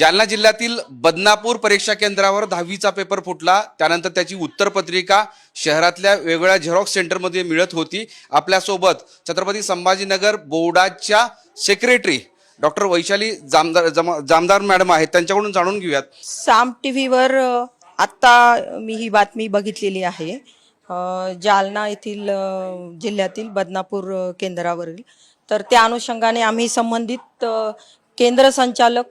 जालना जिल्ह्यातील बदनापूर परीक्षा केंद्रावर दहावीचा पेपर फुटला. त्यानंतर त्याची उत्तरपत्रिका शहरातल्या वेगवेगळ्या झेरॉक्स सेंटरमध्ये मिळत होती. आपल्यासोबत छत्रपती संभाजीनगर बोर्डाच्या सेक्रेटरी डॉक्टर वैशाली जामदार जमा- जामदार मॅडम आहेत. त्यांच्याकडून जाणून घेऊयात. साम टी व्हीवर आत्ता मी ही बातमी बघितलेली आहे. जालना येथील जिल्ह्यातील बदनापूर केंद्रावरील. तर त्या अनुषंगाने आम्ही संबंधित केंद्र संचालक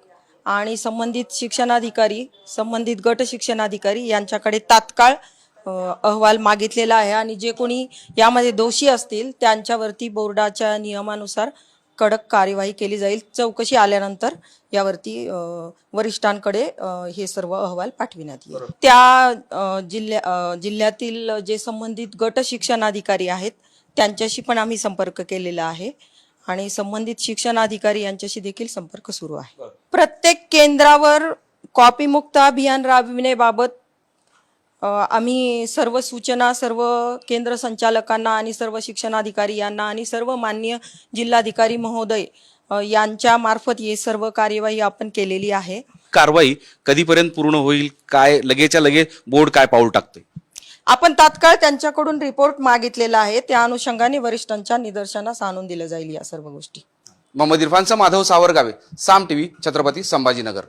आणि संबंधित शिक्षणाधिकारी संबंधित गट शिक्षणाधिकारी यांच्याकडे तात्काळ अहवाल मागितलेला आहे आणि जे कोणी यामध्ये दोषी असतील त्यांच्यावरती बोर्डाच्या नियमानुसार कडक कार्यवाही केली जाईल. चौकशी आल्यानंतर यावरती वरिष्ठांकडे हे सर्व अहवाल पाठविण्यात येईल. त्या जिल्ह्या जिल्ह्यातील जे संबंधित गट शिक्षणाधिकारी आहेत त्यांच्याशी पण आम्ही संपर्क केलेला आहे. आणि संबंधित शिक्षणाधिकारी यांच्याशी देखील संपर्क सुरू आहे. प्रत्येक केंद्रावर कॉपीमुक्त अभियान राबविण्याबाबत आम्ही सर्व सूचना सर्व केंद्र संचालकांना आणि सर्व शिक्षणाधिकारी यांना आणि सर्व मान्य जिल्हाधिकारी महोदय यांच्या मार्फत हे सर्व कार्यवाही आपण केलेली आहे. कारवाई कधीपर्यंत पूर्ण होईल? काय लगेचच्या लगेच बोर्ड काय पाऊल टाकते आपण तात्काळ त्यांच्याकडून रिपोर्ट मागितलेला आहे. त्या अनुषंगाने वरिष्ठांच्या निदर्शनास आणून दिलं जाईल या सर्व गोष्टी. मोहम्मद इरफानचा माधव सावरगावे साम टीव्ही छत्रपती संभाजीनगर.